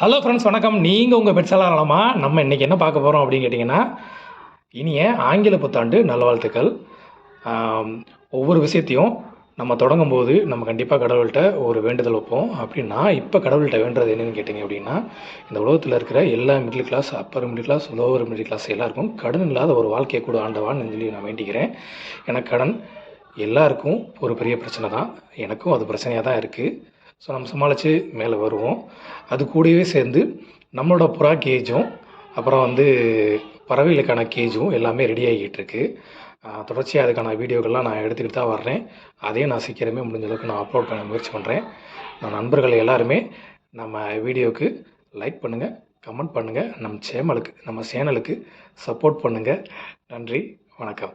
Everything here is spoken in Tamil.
ஹலோ ஃப்ரெண்ட்ஸ் வணக்கம். நீங்கள் உங்கள் பெட்ஸெல்லாம் நலமா நம்ம இன்றைக்கி என்ன பார்க்க போகிறோம் அப்படின்னு கேட்டிங்கன்னா இனிய ஆங்கில புத்தாண்டு நல்வாழ்த்துக்கள். ஒவ்வொரு விஷயத்தையும் நம்ம தொடங்கும் போது நம்ம கண்டிப்பாக கடவுள்கிட்ட ஒரு வேண்டுதல் வைப்போம். அப்படின்னா இப்போ கடவுள்கிட்ட வேண்டுறது என்னென்னு கேட்டிங்க அப்படின்னா இந்த உலகத்தில் இருக்கிற எல்லா middle class upper middle class lower middle class எல்லாருக்கும் கடன் இல்லாத ஒரு வாழ்க்கையை கூட ஆண்டவான்னு சொல்லி நான் வேண்டிக்கிறேன். எனக்கு கடன் எல்லாருக்கும் ஒரு பெரிய பிரச்சனை தான். எனக்கும் அது பிரச்சனையாக தான் இருக்குது ஸோ நம்ம சமாளித்து மேலே வருவோம். அது கூடவே சேர்ந்து நம்மளோட புறா கேஜும் அப்புறம் வந்து பறவைகளுக்கான கேஜும் எல்லாமே ரெடி ஆகிக்கிட்டு இருக்கு தொடர்ச்சியாக அதுக்கான வீடியோக்கள்லாம் நான் எடுத்துக்கிட்டு தான் வர்றேன். அதையும் நான் சீக்கிரமே முடிஞ்ச அளவுக்கு நான் அப்லோட் பண்ண முயற்சி பண்ணுறேன் நான் நண்பர்கள் எல்லாருமே நம்ம வீடியோவுக்கு லைக் பண்ணுங்கள் கமெண்ட் பண்ணுங்கள் நம்ம சேனலுக்கு நம்ம சேனலுக்கு சப்போர்ட் பண்ணுங்கள் நன்றி வணக்கம்.